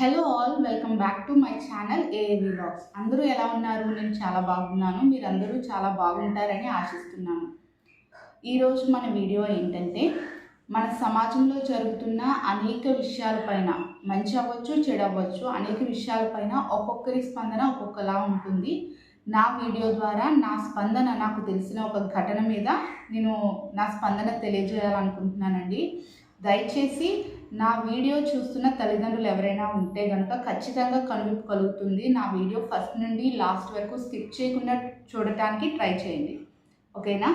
Hello all welcome back to my channel AAV vlogs అందరూ ఎలా ఉన్నారు? నేను చాలా బాగున్నాను. మీరందరూ చాలా బాగుంటారని ఆశిస్తున్నాను. ఈరోజు మన వీడియో ఏంటంటే మన సమాజంలో జరుగుతున్న అనేక విషయాలపైన మంచి అవ్వచ్చు చెడు అవ్వచ్చు అనేక విషయాలపైన ఒక్కొక్కరి స్పందన ఒక్కొక్కలా ఉంటుంది. నా వీడియో ద్వారా నా స్పందన నాకు తెలిసిన ఒక ఘటన మీద నేను నా స్పందన తెలియజేయాలనుకుంటున్నానండి. దయచేసి నా వీడియో చూస్తున్న తల్లిదండ్రులు ఎవరైనా ఉంటే కనుక ఖచ్చితంగా కనువిప్పు కలుగుతుంది నా వీడియో ఫస్ట్ నుండి లాస్ట్ వరకు స్కిప్ చేయకుండా చూడటానికి ట్రై చేయండి. ఓకేనా?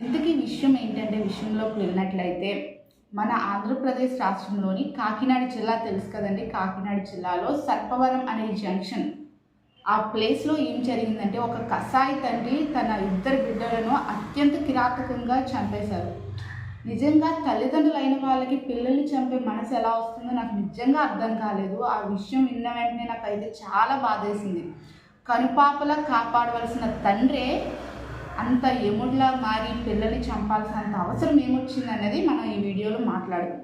ఇంతకీ విషయం ఏంటంటే విషయంలోకి వెళ్ళినట్లయితే మన ఆంధ్రప్రదేశ్ రాష్ట్రంలోని కాకినాడ జిల్లా తెలుసు కదండి. కాకినాడ జిల్లాలో సర్పవరం అనే జంక్షన్. ఆ ప్లేస్లో ఏం జరిగిందంటే ఒక కసాయి తండ్రి తన ఇద్దరు బిడ్డలను అత్యంత కిరాతకంగా చంపేశారు. నిజంగా తల్లిదండ్రులు అయిన వాళ్ళకి పిల్లల్ని చంపే మనసు ఎలా వస్తుందో నాకు నిజంగా అర్థం కాలేదు. ఆ విషయం విన్న వెంటనే నాకైతే చాలా బాధేసింది. కనుపాపలా కాపాడవలసిన తండ్రే అంత ఎముడ్లా మారి పిల్లల్ని చంపాల్సినంత అవసరం ఏమొచ్చింది అనేది మనం ఈ వీడియోలో మాట్లాడదాం.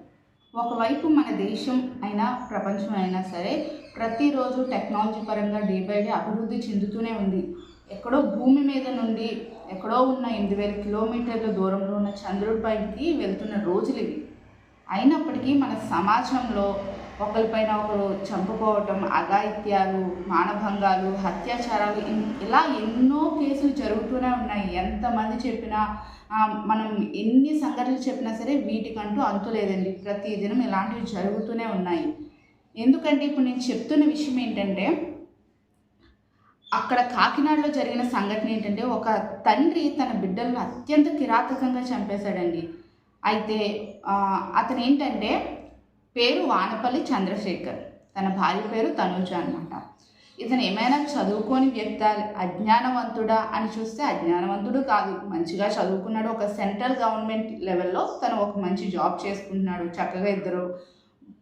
ఒకవైపు మన దేశం అయినా ప్రపంచం అయినా సరే ప్రతిరోజు టెక్నాలజీ పరంగా డే బై డే అభివృద్ధి చెందుతూనే ఉంది. ఎక్కడో భూమి మీద నుండి ఎక్కడో ఉన్న ఎనిమిది వేల కిలోమీటర్ల దూరంలో ఉన్న చంద్రుడిపైకి వెళ్తున్న రోజులు ఇవి. అయినప్పటికీ మన సమాజంలో ఒకరిపైన ఒకరు చంపుకోవటం అఘాయిత్యాలు మానభంగాలు అత్యాచారాలు ఇలా ఎన్నో కేసులు జరుగుతూనే ఉన్నాయి. ఎంతమంది చెప్పినా మనం ఎన్ని సంఘటనలు చెప్పినా సరే వీటికంటూ అంతు లేదండి. ప్రతి దినం ఇలాంటివి జరుగుతూనే ఉన్నాయి. ఎందుకంటే ఇప్పుడు నేను చెప్తున్న విషయం ఏంటంటే అక్కడ కాకినాడలో జరిగిన సంఘటన ఏంటంటే ఒక తండ్రి తన బిడ్డలను అత్యంత కిరాతకంగా చంపేశాడండి. అయితే అతను ఏంటంటే పేరు వానపల్లి చంద్రశేఖర్. తన భార్య పేరు తనుజ అనమాట ఇతను ఏమైనా చదువుకోని వ్యక్త అజ్ఞానవంతుడా అని చూస్తే అజ్ఞానవంతుడు కాదు. మంచిగా చదువుకున్నాడు. ఒక సెంట్రల్ గవర్నమెంట్ లెవెల్లో తను ఒక మంచి జాబ్ చేసుకుంటున్నాడు. చక్కగా ఇద్దరు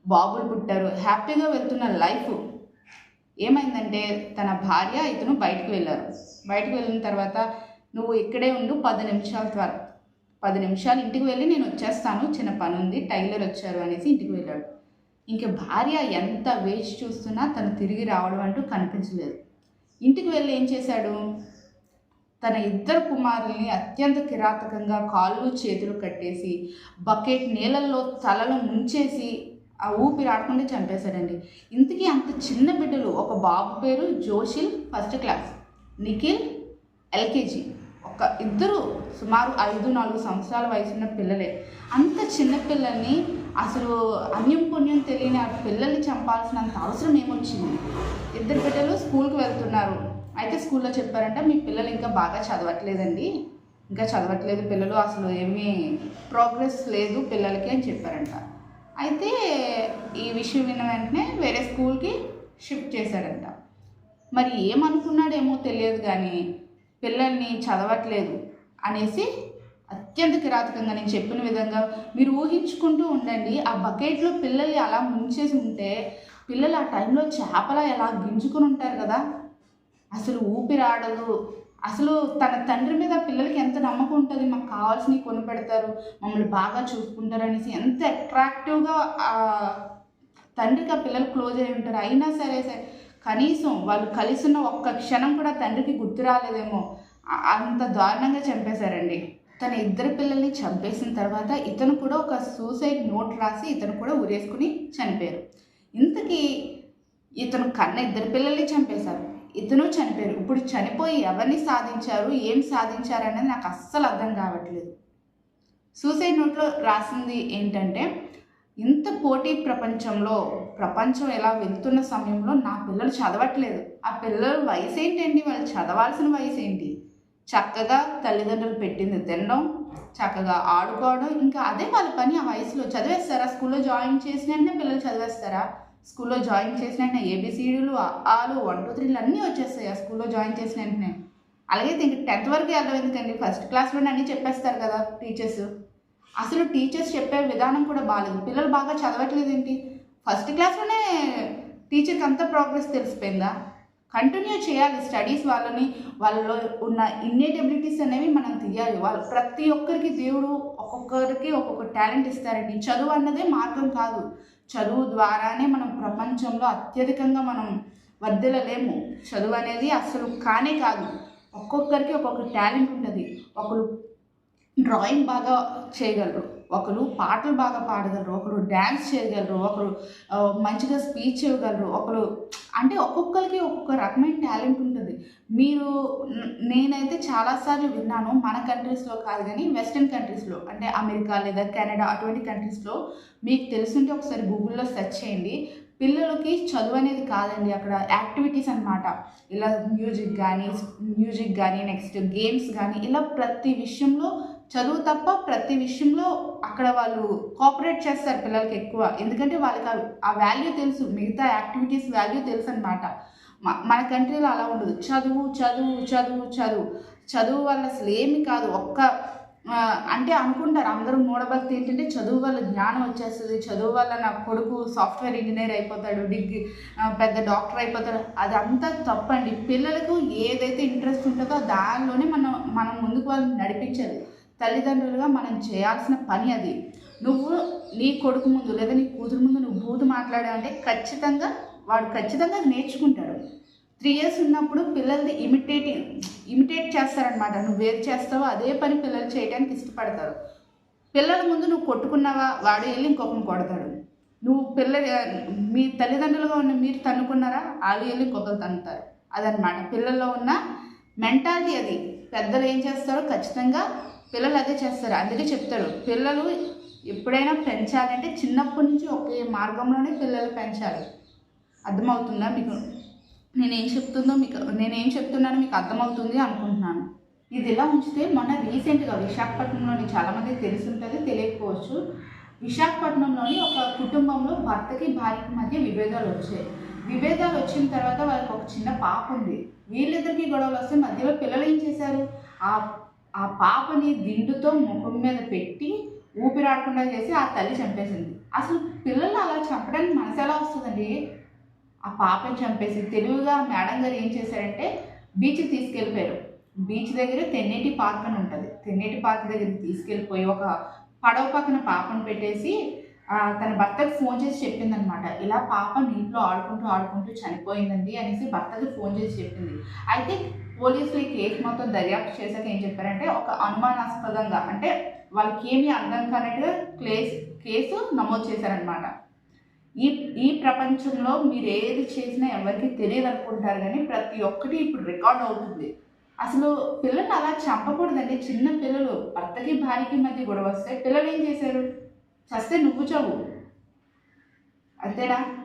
బాబులు పుట్టారు. హ్యాపీగా వెళ్తున్న లైఫ్ ఏమైందంటే తన భార్య ఇతను బయటకు వెళ్ళారు. బయటకు వెళ్ళిన తర్వాత నువ్వు ఇక్కడే ఉండు పది నిమిషాల త్వర పది నిమిషాలు ఇంటికి వెళ్ళి నేను వచ్చేస్తాను చిన్న పని ఉంది టైలర్ వచ్చారు అనేసి ఇంటికి వెళ్ళాడు. ఇంకా భార్య ఎంత వేచి చూస్తున్నా తను తిరిగి రావడం అంటూ కనిపించలేదు. ఇంటికి వెళ్ళి ఏం చేశాడు? తన ఇద్దరు కుమారుల్ని అత్యంత కిరాతకంగా కాళ్ళు చేతులు కట్టేసి బకెట్ నీళ్ళల్లో తలలో ముంచేసి ఆ ఊపిరి ఆడకుండా చంపేశాడండి. ఇంతకీ అంత చిన్న బిడ్డలు ఒక బాబు పేరు Joshil first class Nikhil LKG. ఒక ఇద్దరు సుమారు ఐదు నాలుగు సంవత్సరాల వయసున్న పిల్లలే. అంత చిన్న పిల్లల్ని అసలు అన్యం పుణ్యం తెలియని ఆ పిల్లల్ని చంపాల్సినంత అవసరం ఏమొచ్చింది? ఇద్దరు బిడ్డలు స్కూల్కి వెళ్తున్నారు. అయితే స్కూల్లో చెప్పారంటే మీ పిల్లలు ఇంకా బాగా చదవట్లేదండి. ఇంకా చదవట్లేదు పిల్లలు అసలు ఏమీ ప్రోగ్రెస్ లేదు పిల్లలకి అని చెప్పారంట. అయితే ఈ విషయం విన్న వెంటనే వేరే స్కూల్కి షిఫ్ట్ చేశాడంట. మరి ఏమనుకున్నాడేమో తెలియదు కానీ పిల్లల్ని చదవట్లేదు అనేసి అత్యంత కిరాతకంగా నేను చెప్పిన విధంగా మీరు ఊహించుకుంటూ ఉండండి ఆ బకెట్లో పిల్లల్ని అలా ముంచేసి ఉంటే పిల్లలు ఆ టైంలో చేపల ఎలా గింజుకుని ఉంటారు కదా? అసలు ఊపిరాడదు అసలు తన తండ్రి మీద పిల్లలకి ఎంత నమ్మకం ఉంటుంది? మాకు కావాల్సినవి కొని పెడతారు మమ్మల్ని బాగా చూసుకుంటారు అనేసి ఎంత అట్రాక్టివ్గా తండ్రికి ఆ పిల్లలు క్లోజ్ అయి ఉంటారు. అయినా సరే సరే కనీసం వాళ్ళు కలిసి ఉన్న ఒక్క క్షణం కూడా తండ్రికి గుర్తు రాలేదేమో. అంత దారుణంగా చంపేశారండి. తన ఇద్దరు పిల్లల్ని చంపేసిన తర్వాత ఇతను కూడా ఒక సూసైడ్ నోట్ రాసి ఇతను కూడా ఉరేసుకుని చనిపోయారు. ఇంతకీ ఇతను కన్న ఇద్దరు పిల్లల్ని చంపేశారు. ఇతను చనిపోయారు. ఇప్పుడు చనిపోయి ఎవరిని సాధించారు? ఏం సాధించారు అనేది నాకు అస్సలు అర్థం కావట్లేదు. సూసైడ్ నోట్లో రాసింది ఏంటంటే ఇంత పోటీ ప్రపంచంలో ప్రపంచం ఎలా వెళ్తున్న సమయంలో నా పిల్లలు చదవట్లేదు. ఆ పిల్లల వయసు ఏంటండి? వాళ్ళు చదవాల్సిన వయసు ఏంటి? చక్కగా తల్లిదండ్రులు పెట్టింది తినడం చక్కగా ఆడుకోవడం ఇంకా అదే వాళ్ళ పని ఆ వయసులో. చదివేస్తారా? స్కూల్లో జాయిన్ చేసిన పిల్లలు చదివేస్తారా? స్కూల్లో జాయిన్ చేసిన వెంటనే ఏబిసిడీలు ఆలు వన్ టూ త్రీలు అన్నీ వచ్చేస్తాయి. ఆ స్కూల్లో జాయిన్ చేసిన వెంటనే. అలాగే ఇంక టెన్త్ వరకు వెళ్ళడం ఎందుకండి? ఫస్ట్ క్లాస్లోనే అన్నీ చెప్పేస్తారు కదా టీచర్స్. అసలు టీచర్స్ చెప్పే విధానం కూడా బాగాలేదు పిల్లలు బాగా చదవట్లేదు ఏంటి ఫస్ట్ క్లాస్లోనే టీచర్కి అంత ప్రోగ్రెస్ తెలిసిపోయిందా? కంటిన్యూ చేయాలి స్టడీస్ వాళ్ళని. వాళ్ళలో ఉన్న ఇన్నేట్ ఎబిలిటీస్ అనేవి మనం తీయాలి. వాళ్ళు ప్రతి ఒక్కరికి దేవుడు ఒక్కొక్కరికి ఒక్కొక్క టాలెంట్ ఇస్తారండి. చదువు అన్నదే మార్గం కాదు. చదువు ద్వారానే మనం ప్రపంచంలో అత్యధికంగా మనం వర్ధిల్లలేము చదువు అనేది అసలు కానే కాదు. ఒక్కొక్కరికి ఒక్కొక్క టాలెంట్ ఉంటుంది. ఒకరు డ్రాయింగ్ బాగా చేయగలరు. ఒకరు పాటలు బాగా పాడగలరు ఒకరు డ్యాన్స్ చేయగలరు ఒకరు మంచిగా స్పీచ్ చేయగలరు ఒకరు అంటే ఒక్కొక్కరికి ఒక్కొక్క రకమైన టాలెంట్ ఉంటుంది. మీరు నేనైతే చాలాసార్లు విన్నాను మన కంట్రీస్లో కాదు కానీ వెస్ట్రన్ కంట్రీస్లో అంటే అమెరికా లేదా కెనడా అటువంటి కంట్రీస్లో మీకు తెలుసుంటే ఒకసారి గూగుల్లో సెర్చ్ చేయండి. పిల్లలకి చదువు అనేది కాదండి అక్కడ యాక్టివిటీస్ అన్నమాట. ఇలా మ్యూజిక్ కానీ మ్యూజిక్ కానీ నెక్స్ట్ గేమ్స్ కానీ ఇలా ప్రతి విషయంలో చదువు తప్ప ప్రతి విషయంలో అక్కడ వాళ్ళు కోఆపరేట్ చేస్తారు పిల్లలకి ఎక్కువ. ఎందుకంటే వాళ్ళకి ఆ- వాల్యూ తెలుసు. మిగతా యాక్టివిటీస్ వాల్యూ తెలుసు అనమాట మన కంట్రీలో అలా ఉండదు. చదువు చదువు చదువు చదువు. చదువు వల్ల అసలు ఏమి కాదు. ఒక్క అంటే అనుకుంటారు అందరూ మూఢభక్తి ఏంటంటే చదువు వల్ల జ్ఞానం వచ్చేస్తుంది. చదువు వల్ల నా కొడుకు సాఫ్ట్వేర్ ఇంజనీర్ అయిపోతాడు. డిగ్రీ పెద్ద డాక్టర్ అయిపోతాడు. అదంతా తప్పండి. పిల్లలకు ఏదైతే ఇంట్రెస్ట్ ఉంటుందో దానిలోనే మనం మనం ముందుకు వాళ్ళని నడిపించాలి. తల్లిదండ్రులుగా మనం చేయాల్సిన పని అది. నువ్వు నీ కొడుకు ముందు లేదా నీ కూతురు ముందు నువ్వు బూతు మాట్లాడావంటే ఖచ్చితంగా వాడు ఖచ్చితంగా నేర్చుకుంటాడు. త్రీ ఇయర్స్ ఉన్నప్పుడు పిల్లల్ని ఇమిటేటింగ్ ఇమిటేట్ చేస్తారనమాట నువ్వు వేరు చేస్తావో అదే పని పిల్లలు చేయడానికి ఇష్టపడతారు. పిల్లల ముందు నువ్వు కొట్టుకున్నావా? వాడు వెళ్ళి ఇంకొకరిని కొడతాడు. నువ్వు పిల్ల మీ తల్లిదండ్రులుగా ఉన్న మీరు తన్నుకున్నారా? వాళ్ళు వెళ్ళి ఇంకొకరు తన్నుతారు. అదనమాట పిల్లల్లో ఉన్న మెంటాలిటీ అది. పెద్దలు ఏం చేస్తారో ఖచ్చితంగా పిల్లలు అదే చేస్తారు. అందుకే చెప్తారు పిల్లలు ఎప్పుడైనా పెంచాలంటే చిన్నప్పటి నుంచి ఒకే మార్గంలోనే పిల్లలు పెంచాలి. అర్థమవుతుందా మీకు? నేనేం చెప్తుందో మీకు నేనేం చెప్తున్నానో మీకు అర్థమవుతుంది అనుకుంటున్నాను. ఇది ఇలా ఉంచితే మొన్న రీసెంట్గా విశాఖపట్నంలోని చాలామంది తెలిసి ఉంటుంది తెలియకపోవచ్చు. విశాఖపట్నంలోని ఒక కుటుంబంలో భర్తకి భార్యకి మధ్య విభేదాలు వచ్చాయి. విభేదాలు వచ్చిన తర్వాత వాళ్ళకి ఒక చిన్న పాప ఉంది. వీళ్ళిద్దరికీ గొడవలు వస్తే మధ్యలో పిల్లలు ఏం చేశారు? ఆ ఆ పాపని దిండుతో ముఖం మీద పెట్టి ఊపిరాడకుండా చేసి ఆ తల్లి చంపేసింది. అసలు పిల్లలు అలా చంపడానికి మనసు ఎలా వస్తుందండి? ఆ పాపని చంపేసి తెలివిగా మేడం గారు ఏం చేశారంటే బీచ్కి తీసుకెళ్ళిపోయారు. బీచ్ దగ్గర తెన్నేటి పార్క్ అని ఉంటుంది. తెన్నేటి పార్క్ దగ్గర తీసుకెళ్ళిపోయి ఒక పడవ పక్కన పాపను పెట్టేసి తన భర్తకు ఫోన్ చేసి చెప్పిందనమాట. ఇలా పాప నీటిలో ఆడుకుంటూ ఆడుకుంటూ చనిపోయిందండి అనేసి భర్తకి ఫోన్ చేసి చెప్పింది. అయితే పోలీసులు ఈ కేసు మొత్తం దర్యాప్తు చేశాక ఏం చెప్పారంటే ఒక అనుమానాస్పదంగా అంటే వాళ్ళకి ఏమీ అర్థం కానట్టుగా కేసు కేసు నమోదు చేశారనమాట ఈ ఈ ప్రపంచంలో మీరు ఏది చేసినా ఎవరికి తెలియదు అనుకుంటారు కానీ ప్రతి ఒక్కటి ఇప్పుడు రికార్డ్ అవుతుంది. అసలు పిల్లల్ని అలా చంపకూడదండి. చిన్న పిల్లలు భర్తకి భార్యకి మధ్య గొడవ వస్తే పిల్లలు ఏం చేశారు? చస్తే నువ్వు చావు. అంతేనా?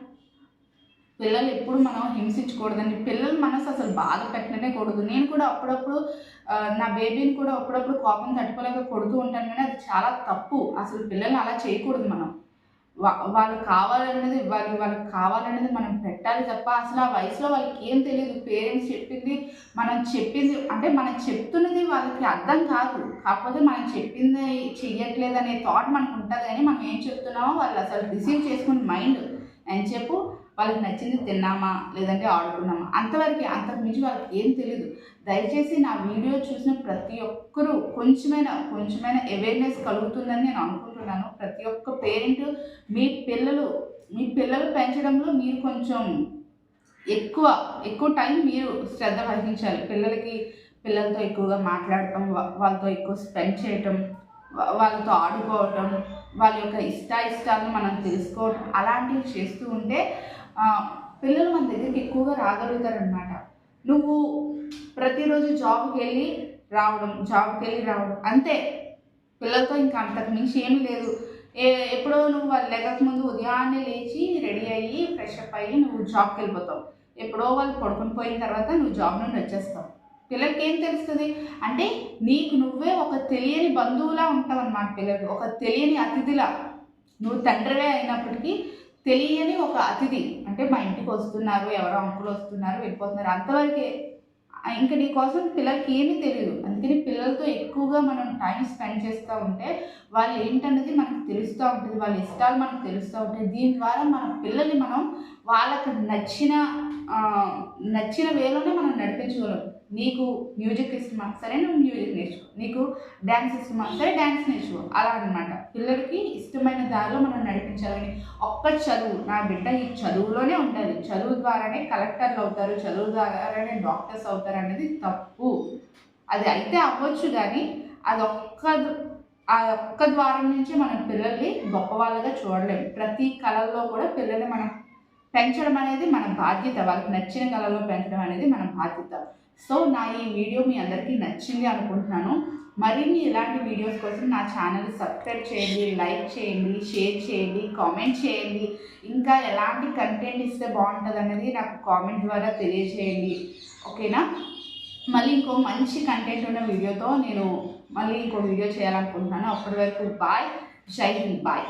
పిల్లలు ఎప్పుడు మనం హింసించకూడదని పిల్లల మనసు అసలు బాధ పెట్టనే కూడదు. నేను కూడా అప్పుడప్పుడు నా బేబీని కూడా అప్పుడప్పుడు కోపం తట్టుకోలేక కొడుతూ ఉంటాను కానీ అది చాలా తప్పు. అసలు పిల్లల్ని అలా చేయకూడదు మనం. వా వాళ్ళకి కావాలనేది ఇవ్వాలి వాళ్ళకి కావాలనేది మనం పెట్టాలి తప్ప అసలు ఆ వయసులో వాళ్ళకి ఏం తెలియదు. పేరెంట్స్ చెప్పింది మనం చెప్పింది అంటే మనం చెప్తున్నది వాళ్ళకి అర్థం కాదు. కాకపోతే మనం చెప్పింది చెయ్యట్లేదు అనే థాట్ మనకు ఉంటుంది కానీ మనం ఏం చెప్తున్నామో వాళ్ళు అసలు రిసీవ్ చేసుకుని మైండ్ అని చెప్పు? వాళ్ళకి నచ్చింది తిన్నామా లేదంటే ఆడుకున్నామా? అంతవరకు అంతకు మించి వాళ్ళకి ఏం తెలియదు దయచేసి నా వీడియో చూసిన ప్రతి ఒక్కరూ కొంచెమైనా కొంచెమైన అవేర్నెస్ కలుగుతుందని నేను అనుకుంటున్నాను. ప్రతి ఒక్క పేరెంట్ మీ పిల్లలు మీ పిల్లలు పెంచడంలో మీరు కొంచెం ఎక్కువ ఎక్కువ టైం మీరు శ్రద్ధ వహించాలి. పిల్లలకి పిల్లలతో ఎక్కువగా మాట్లాడటం వాళ్ళతో ఎక్కువ స్పెండ్ చేయటం వాళ్ళతో ఆడుకోవటం వాళ్ళ యొక్క ఇష్టాయిష్టాలను మనం తెలుసుకోవటం అలాంటివి చేస్తూ ఉంటే పిల్లలు మన దగ్గరికి ఎక్కువగా రాగలుగుతారనమాట నువ్వు ప్రతిరోజు జాబ్కి వెళ్ళి రావడం జాబ్కి వెళ్ళి రావడం అంతే. పిల్లలతో ఇంకా అంతకు మించి ఏమీ లేదు. ఏ ఎప్పుడో నువ్వు వాళ్ళు లెగక ముందు ఉదయాన్నే లేచి రెడీ అయ్యి ఫ్రెష్ అప్ అయ్యి నువ్వు జాబ్కి వెళ్ళిపోతావు ఎప్పుడో వాళ్ళు పడుకుని పోయిన తర్వాత నువ్వు జాబ్ నుండి వచ్చేస్తావు. పిల్లలకి ఏం తెలుస్తుంది? అంటే నీకు నువ్వే ఒక తెలియని బంధువులా ఉంటావు అన్నమాట పిల్లలకి ఒక తెలియని అతిథిలా. నువ్వు తండ్రివే అయినప్పటికీ తెలియని ఒక అతిథి. అంటే మా ఇంటికి వస్తున్నారు ఎవరో అంకులు వస్తున్నారు వెళ్ళిపోతున్నారు. అంతవరకే ఇంకా నీ కోసం పిల్లలకి ఏమీ తెలియదు అందుకని పిల్లలతో ఎక్కువగా మనం టైం స్పెండ్ చేస్తూ ఉంటే వాళ్ళు ఏంటన్నది మనకు తెలుస్తూ ఉంటుంది వాళ్ళ ఇష్టాలు మనకు తెలుస్తూ ఉంటాయి దీని ద్వారా మన పిల్లల్ని మనం వాళ్ళకి నచ్చిన నచ్చిన వేలోనే మనం నడిపించగలం నీకు మ్యూజిక్ ఇష్టమా? సరే నువ్వు మ్యూజిక్ నేర్చుకో. నీకు డ్యాన్స్ ఇష్టమా? సరే డ్యాన్స్ నేర్చుకో. అలా అనమాట పిల్లలకి ఇష్టమైన దారిలో మనం నడిపించాలని. ఒక్క చదువు నా బిడ్డ ఈ చదువులోనే ఉంటుంది. చదువు ద్వారానే కలెక్టర్లు అవుతారు చదువు ద్వారానే డాక్టర్స్ అవుతారు అనేది తప్పు. అది అయితే అవ్వచ్చు కానీ అది ఒక్క ఆ ఒక్క ద్వారం నుంచి మనం పిల్లల్ని గొప్ప వాళ్ళగా చూడలేము ప్రతి కళల్లో కూడా పిల్లల్ని మనం పెంచడం అనేది మన బాధ్యత. వాళ్ళకి నచ్చిన కళలో పెంచడం అనేది మన బాధ్యత. సో నా ఈ వీడియో మీ అందరికీ నచ్చింది అనుకుంటున్నాను. మరిన్ని ఇలాంటి వీడియోస్ కోసం నా ఛానల్ సబ్స్క్రైబ్ చేయండి లైక్ చేయండి షేర్ చేయండి కామెంట్ చేయండి. ఇంకా ఎలాంటి కంటెంట్ ఇస్తే బాగుంటుంది అనేది నాకు కామెంట్ ద్వారా తెలియజేయండి. ఓకేనా? మళ్ళీ ఇంకో మంచి కంటెంట్ ఉన్న వీడియోతో నేను మళ్ళీ ఇంకో వీడియో చేయాలనుకుంటున్నాను. అప్పటి వరకు బాయ్. జై హింద్. బాయ్.